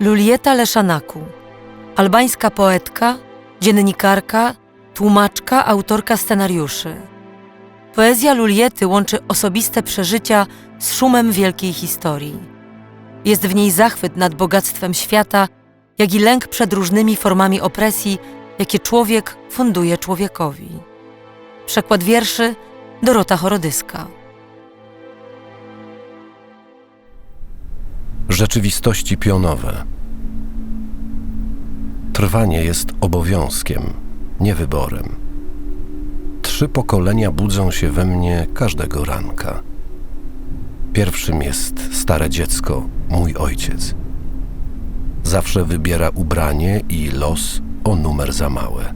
Lulieta Leszanaku, albańska poetka, dziennikarka, tłumaczka, autorka scenariuszy. Poezja Luliety łączy osobiste przeżycia z szumem wielkiej historii. Jest w niej zachwyt nad bogactwem świata, jak i lęk przed różnymi formami opresji, jakie człowiek funduje człowiekowi. Przekład wierszy Dorota Chorodyska. Rzeczywistości pionowe. Trwanie jest obowiązkiem, nie wyborem. Trzy pokolenia budzą się we mnie każdego ranka. Pierwszym jest stare dziecko, mój ojciec. Zawsze wybiera ubranie i los o numer za małe.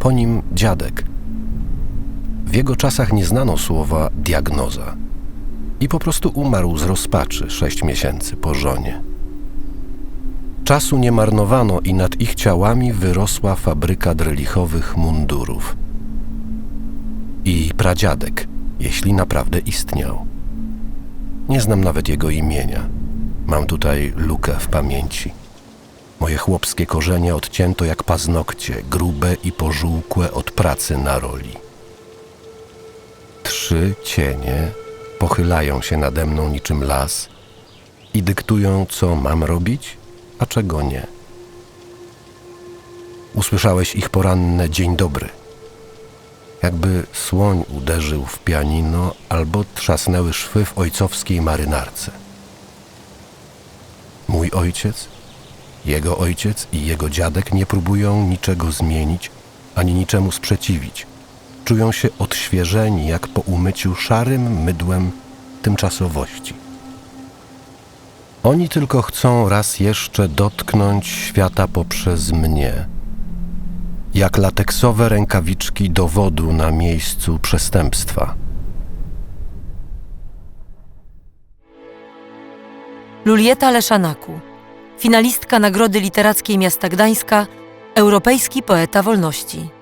Po nim dziadek. W jego czasach nie znano słowa diagnoza i po prostu umarł z rozpaczy sześć miesięcy po żonie. Czasu nie marnowano i nad ich ciałami wyrosła fabryka drelichowych mundurów. I pradziadek, jeśli naprawdę istniał. Nie znam nawet jego imienia. Mam tutaj lukę w pamięci. Moje chłopskie korzenie odcięto jak paznokcie, grube i pożółkłe od pracy na roli. Trzy cienie pochylają się nade mną niczym las i dyktują, co mam robić, a czego nie. Usłyszałeś ich poranne dzień dobry. Jakby słoń uderzył w pianino albo trzasnęły szwy w ojcowskiej marynarce. Mój ojciec, jego ojciec i jego dziadek nie próbują niczego zmienić ani niczemu sprzeciwić czują się odświeżeni jak po umyciu szarym mydłem tymczasowości. Oni tylko chcą raz jeszcze dotknąć świata poprzez mnie, jak lateksowe rękawiczki dowodu na miejscu przestępstwa. Lulieta Leszanaku, finalistka Nagrody Literackiej Miasta Gdańska, europejski poeta wolności.